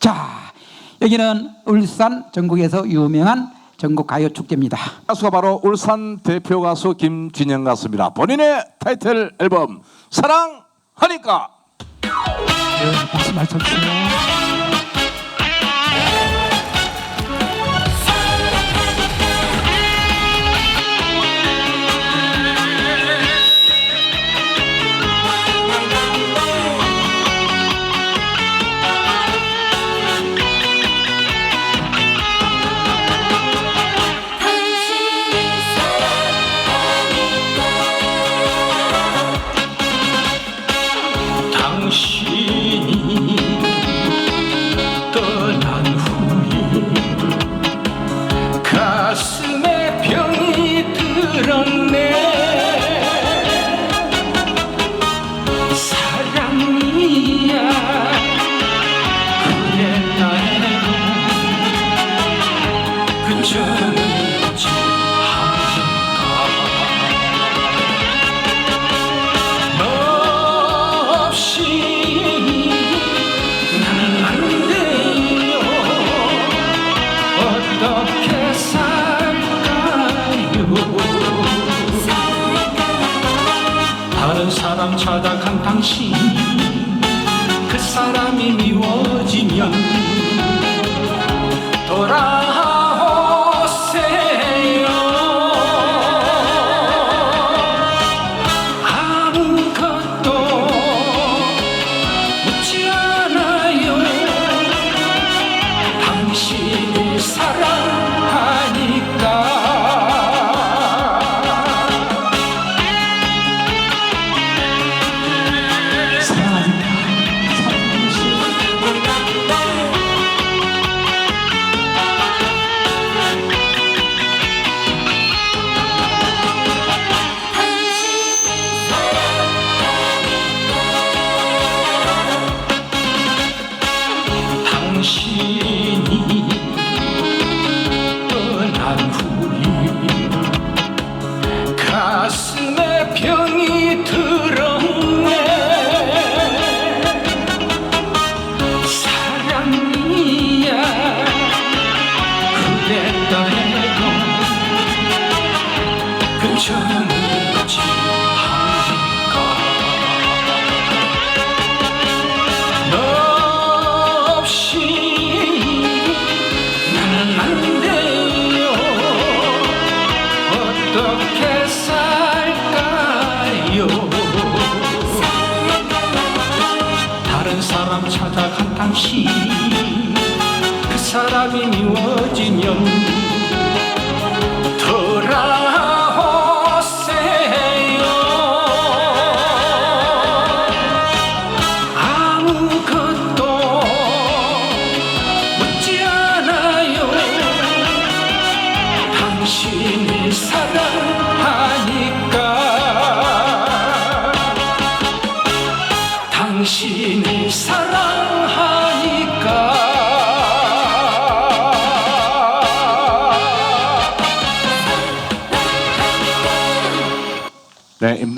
자, 여기는 울산 전국에서 유명한 전국 가요 축제입니다. 가수가 바로 울산 대표 가수 김진영 가수입니다. 본인의 타이틀 앨범 사랑하니까 네, 박수 많이 쳐주세요. 당신이 떠난 후에 가슴에 병이 들었네. 사랑이야 그래 나에도 그저 다른 사람 찾아 간 당신 그 사람이 미워지면 돌아 그저는 지너 없이 나는 안 돼요. 어떻게 살까요? 다른 사람 찾아간 당신 그 사람이 미워지면 당신이 사랑하니까. 당신이 사랑하니까. 네, 임-